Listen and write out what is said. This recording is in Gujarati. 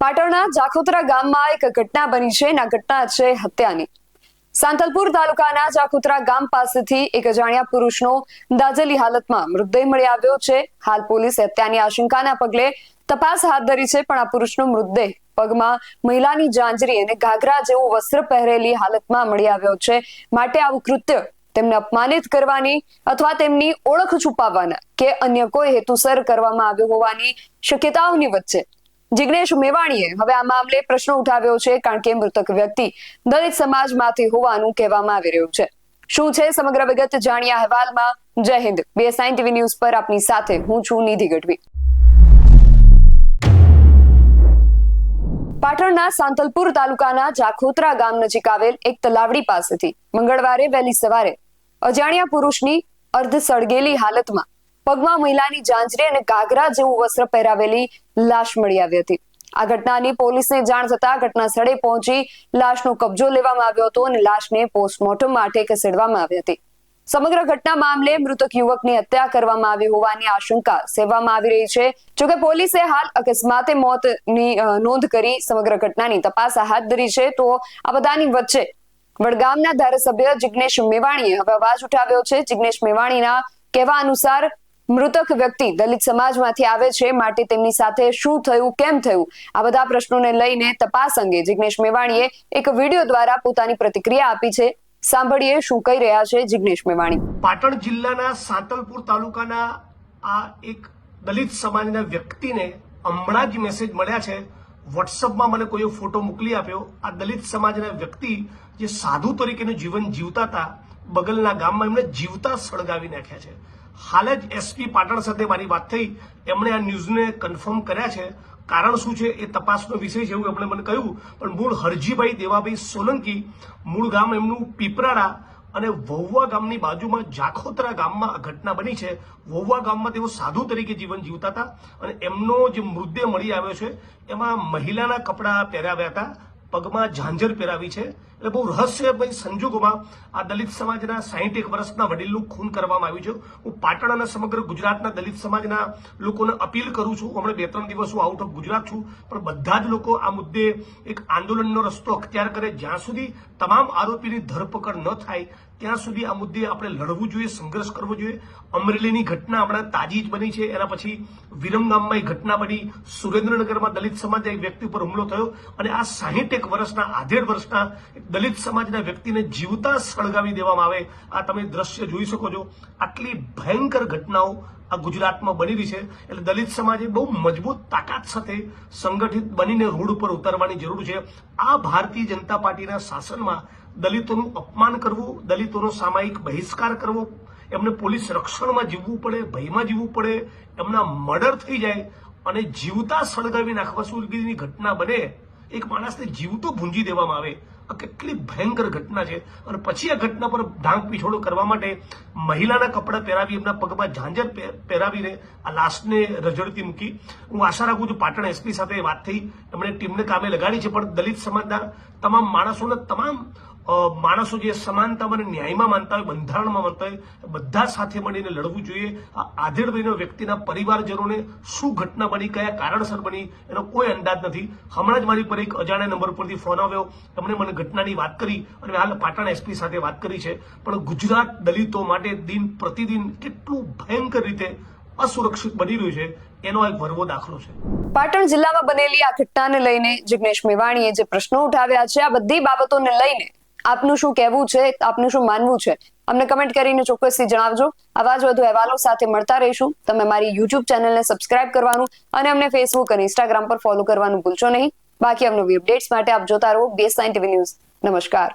પાટણના જાખોતરા ગામમાં એક ઘટના બની છે. અને ઘટના છે હત્યાની. સાંતલપુર તાલુકાના જાખોતરા ગામ પાસેથી એક અજાણ્યા પુરુષનો દાઝેલી હાલતમાં મૃતદેહ મળી આવ્યો છે. હાલ પોલીસ હત્યાની આશંકાના પગલે તપાસ હાથ ધરી છે, પણ આ પુરુષનો મૃતદેહ પગમાં મહિલાની જાંજરી અને ઘાઘરા જેવું વસ્ત્ર પહેરેલી હાલતમાં મળી આવ્યો છે. માટે આવું કૃત્ય તેમને અપમાનિત કરવાની અથવા તેમની ઓળખ છુપાવવાના કે અન્ય કોઈ હેતુસર કરવામાં આવ્યો હોવાની શક્યતાઓની વચ્ચે જિગ્નેશ મેવાણીએ હવે આ મામલે પ્રશ્ન ઉઠાવ્યો છે, કારણ કે મૃતક વ્યક્તિ દલિત સમાજમાંથી હોવાનું કહેવામાં આવી રહ્યું છે. શું છે સમગ્ર વિગત જાણ્યા અહેવાલમાં. જય હિન્દ. બીએસઆઈ ટીવી ન્યૂઝ પર આપની સાથે હું છું નિધિ ગઢવી. પાટણના સાંતલપુર તાલુકાના જાખોત્રા ગામ નજીક આવેલ એક તલાવડી પાસેથી મંગળવારે વહેલી સવારે અજાણ્યા પુરુષની અર્ધ સળગેલી હાલતમાં પગમાં મહિલાની જાંજરી અને ઘાઘરા જેવું વસ્ત્ર પહેરાવેલી લાશ મળી આવી હતી. આ ઘટનાની પોલીસને જાણ થતા ઘટના સ્થળે પહોંચી લાશનો કબજો લેવામાં આવ્યો હતો અને લાશને પોસ્ટમોર્ટમ માટે ખસેડવામાં આવી હતી. સમગ્ર ઘટના મામલે મૃતક યુવકની હત્યા કરવામાં આવી હોવાની આશંકા સેવામાં આવી રહી છે. જોકે પોલીસે હાલ અકસ્માતે મોતની નોંધ કરી સમગ્ર ઘટનાની તપાસ હાથ ધરી છે. તો આ બધાની વચ્ચે વડગામના ધારાસભ્ય જિગ્નેશ મેવાણીએ હવે અવાજ ઉઠાવ્યો છે. જિગ્નેશ મેવાણીના કહેવા અનુસાર મૃતક વ્યક્તિ દલિત સમાજમાંથી આવે છે, માટે તેમની સાથે શું થયું, કેમ થયું? આ બધા પ્રશ્નોને લઈને તપાસ અંગે જિગ્નેશ મેવાણીએ એક વીડિયો દ્વારા પોતાની પ્રતિક્રિયા આપી છે. સાંભળીએ શું કહી રહ્યા છે જિગ્નેશ મેવાણી. પાટણ જિલ્લાના સાંતલપુર તાલુકાના આ એક દલિત સમાજના વ્યક્તિને હમણાં જ મેસેજ મળ્યા છે. વોટ્સઅપમાં મને કોઈ ફોટો મોકલી આપ્યો. આ દલિત સમાજના વ્યક્તિ જે સાધુ તરીકેનું જીવન જીવતા હતા, બગલના ગામમાં એમણે જીવતા સળગાવી નાખ્યા છે. હાલ જ એસપી પાટણ સાથે મારી વાત થઈ. એમણે આ ન્યૂઝને કન્ફર્મ કર્યા છે. કારણ શું છે એ તપાસનો વિષય છે એવું એમણે મને કહ્યું. પણ મૂળ હરજીભાઈ દેવાભાઈ સોલંકી મૂળ ગામ એમનું પીપરાડા અને વહુવા ગામની બાજુમાં જાખોતરા ગામમાં આ ઘટના બની છે. વહુવા ગામમાં તેઓ સાધુ તરીકે જીવન જીવતા હતા અને એમનો જે મૃતદેહ મળી આવ્યો છે, એમાં મહિલાના કપડાં પહેરાવ્યા હતા, પગમાં ઝાંઝર પહેરાવી છે એટલે બહુ રહસ્યમય સંજોગોમાં આ દલિત સમાજના સાહીઠ વર્ષના વડીલનું ખૂન કરવામાં આવ્યું છે. હું પાટણ અને સમગ્ર ગુજરાતના દલિત સમાજના લોકોને અપીલ કરું છું. હમણાં બે ત્રણ દિવસ હું આઉટ ઓફ ગુજરાત છું. પણ બધા જ લોકો આ મુદ્દે એક આંદોલનનો રસ્તો અખ્તિયાર કરે. જ્યાં સુધી તમામ આરોપીની ધરપકડ ન થાય, ત્યાં સુધી આ મુદ્દે આપણે લડવું જોઈએ, સંઘર્ષ કરવો જોઈએ. અમરેલીની ઘટના હમણાં તાજી જ બની છે. એના પછી વિરમગામમાં એક ઘટના બની. સુરેન્દ્રનગરમાં દલિત સમાજના એક વ્યક્તિ પર હુમલો થયો. અને આ સાહીઠ વર્ષના, આધેડ વર્ષના દલિત સમાજના વ્યક્તિને જીવતા સળગાવી દેવામાં આવે. આ તમે દ્રશ્ય જોઈ શકો છો. આટલી ભયંકર ઘટનાઓ આ ગુજરાતમાં બની રહી છે. એટલે દલિત સમાજે બહુ મજબૂત તાકાત સાથે સંગઠિત બનીને રોડ ઉપર ઉતરવાની જરૂર છે. આ ભારતીય જનતા પાર્ટીના શાસનમાં દલિતોનું અપમાન કરવું, દલિતોનો સામાયિક બહિષ્કાર કરવો, એમને પોલીસ રક્ષણમાં જીવવું પડે, ભયમાં જીવવું પડે, એમના મર્ડર થઈ જાય અને જીવતા સળગાવી નાખવા સુધીની ઘટના બને એક માણસને જીવતો ભૂંજી દેવામાં આવે. આ કેટલી ભયંકર ઘટના છે. અને પછી આ ઘટના પર ઢાંક પીછોડો કરવા માટે મહિલાના કપડાં પહેરાવી, એમના પગમાં ઝાંઝર પહે- પહેરાવીને આ લાશને રજડતી મૂકી. હું આશા રાખું છું પાટણ એસપી સાથે વાત થઈ. એમણે ટીમને કામે લગાડી છે, પણ દલિત સમાજના તમામ માણસોને તમામ માણસો જે સમાનતામાં અને ન્યાયમાં માનતા હોય, બંધારણમાં માનતા હોય, બધા સાથે મળીને લડવું જોઈએ. આ આધેડ વ્યક્તિના પરિવારજનોને શું ઘટના બની, કયા કારણસર બની, એનો કોઈ અંદાજ નથી. હમણાં જ મારી પર એક અજાણ્યા નંબર પરથી ફોન આવ્યો. એમણે મને ઘટનાની વાત કરી અને હાલ પાટણ એસપી સાથે વાત કરી છે. પણ ગુજરાત દલિતો માટે દિન પ્રતિદિન કેટલું ભયંકર રીતે અસુરક્ષિત બની રહ્યું છે, એનો એક ભરવો દાખલો છે. પાટણ જિલ્લામાં બનેલી આ ઘટનાને લઈને જિગ્નેશ મેવાણીએ જે પ્રશ્નો ઉઠાવ્યા છે, આ બધી બાબતોને લઈને આપનું શું કહેવું છે, આપનું શું માનવું છે, અમને કમેન્ટ કરીને ચોક્કસથી જણાવજો. આવા જ વધુ અહેવાલો સાથે મળતા રહીશું. તમે મારી યુટ્યુબ ચેનલને સબસ્ક્રાઇબ કરવાનું અને અમને ફેસબુક અને ઇન્સ્ટાગ્રામ પર ફોલો કરવાનું ભૂલશો નહીં. બાકી અમને અપડેટ્સ માટે આપ જોતા રહો બેસ ટીવી ન્યૂઝ નમસ્કાર.